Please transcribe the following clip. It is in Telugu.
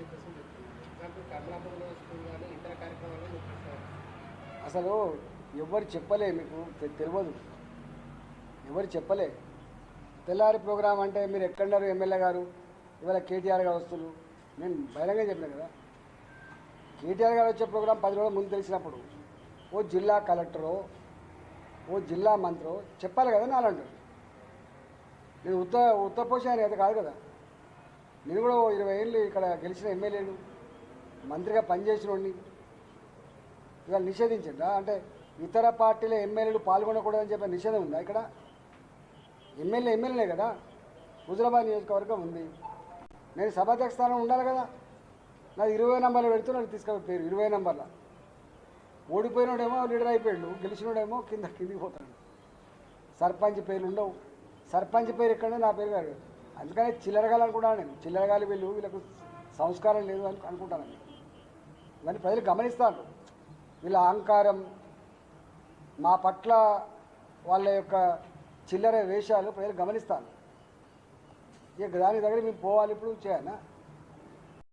ఎగ్జాంపుల్ కమలాపూర్లో స్కూల్ కానీ ఇతర కార్యక్రమాలు అసలు ఎవరు చెప్పలే మీకు తెలియదు ఎవరు చెప్పలే? తెల్లారి ప్రోగ్రాం అంటే మీరు ఎక్కడున్నారు ఎమ్మెల్యే గారు? ఇవాళ కేటీఆర్ గారు వస్తున్నారు. నేను బహిరంగ చెప్పిన కదా? కేటీఆర్ గారు వచ్చే ప్రోగ్రాం పది రోజుల ముందు తెలిసినప్పుడు ఓ జిల్లా కలెక్టరో ఓ జిల్లా మంత్రో చెప్పాలి కదా నాలంటారు నేను ఉత్త ఉత్తపోషణ అయితే కాదు కదా? నేను కూడా ఇరవై ఏళ్ళు ఇక్కడ గెలిచిన ఎమ్మెల్యేలు మంత్రిగా పనిచేసిన వాడిని ఇవాళ నిషేధించిందా అంటే ఇతర పార్టీల ఎమ్మెల్యేలు పాల్గొనకూడదని చెప్పే నిషేధం ఉందా ఇక్కడ? ఎమ్మెల్యే ఎమ్మెల్యేనే కదా? హుజరాబాద్ నియోజకవర్గం ఉంది. నేను సభాధ్యక్ష స్థానం ఉండాలి కదా? నాది ఇరవై నంబర్లు పెడుతూ నాకు తీసుకెళ్ళి పేరు ఇరవై నంబర్ల. ఓడిపోయినోడేమో లీడర్ అయిపోయాడు గెలిచినోడేమో కింద కిందికి పోతాడు. సర్పంచ్ పేర్లు ఉండవు. సర్పంచ్ పేరు ఎక్కడ నా పేరు కాదు. అందుకని చిల్లరగాలి అనుకుంటాను నేను. చిల్లరగాలి వీళ్ళు వీళ్ళకు సంస్కారం లేదు అని అనుకుంటాను నేను. ఇవన్నీ ప్రజలు గమనిస్తాను వీళ్ళ అహంకారం మా పట్ల వాళ్ళ యొక్క చిల్లర వేషాలు ప్రజలు గమనిస్తాను ఇక దాని దగ్గర మేము పోవాలి ఇప్పుడు చేయనా?